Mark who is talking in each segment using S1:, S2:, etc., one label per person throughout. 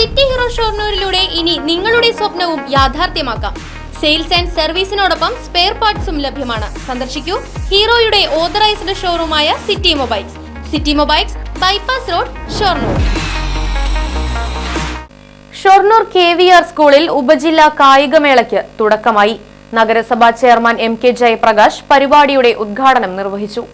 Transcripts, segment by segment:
S1: City hero ഷോർണൂരിലൂടെ ഇനി നിങ്ങളുടെ സ്വപ്നവും യാഥാർത്ഥ്യമാക്കാം. സെയിൽസ് ആൻഡ് സർവീസിനോടൊപ്പം സ്പെയർ പാർട്സും ലഭ്യമാണ്. സന്ദർശിക്കൂ ഹീറോയുടെ authorised ഷോറൂമായ city mobiles. City mobiles bypass road Shoranur. Shoranur K V R സ്കൂളിൽ ഉപജില്ലാ കായികമേളയ്ക്ക് തുടക്കമായി. നഗരസഭാ ചെയർമാൻ എം കെ ജയപ്രകാശ് പരിപാടിയുടെ ഉദ്ഘാടനം നിർവഹിച്ചു.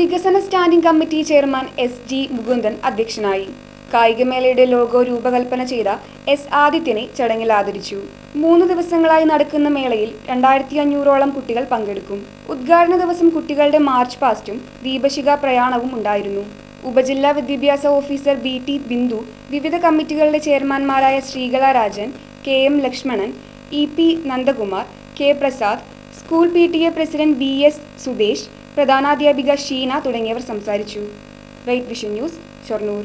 S2: വികസന standing committee chairman S G Mukundan അധ്യക്ഷനായി. കായികമേളയുടെ ലോഗോ രൂപകൽപ്പന ചെയ്ത എസ് ആദിത്യനെ ചടങ്ങിൽ ആദരിച്ചു. മൂന്ന് ദിവസങ്ങളായി നടക്കുന്ന മേളയിൽ രണ്ടായിരത്തി അഞ്ഞൂറോളം കുട്ടികൾ പങ്കെടുക്കും. ഉദ്ഘാടന ദിവസം കുട്ടികളുടെ മാർച്ച് പാസ്റ്റും ദീപശിഖ പ്രയാണവും ഉണ്ടായിരുന്നു. ഉപജില്ലാ വിദ്യാഭ്യാസ ഓഫീസർ ബി ടി ബിന്ദു വിവിധ കമ്മിറ്റികളുടെ ചെയർമാൻമാരായ Sreekala Rajan K M Lakshmanan E P Nandakumar K Prasad school P T A president V S Sudesh പ്രധാനാധ്യാപിക Sheena തുടങ്ങിയവർ സംസാരിച്ചു. White vision news Shoranur.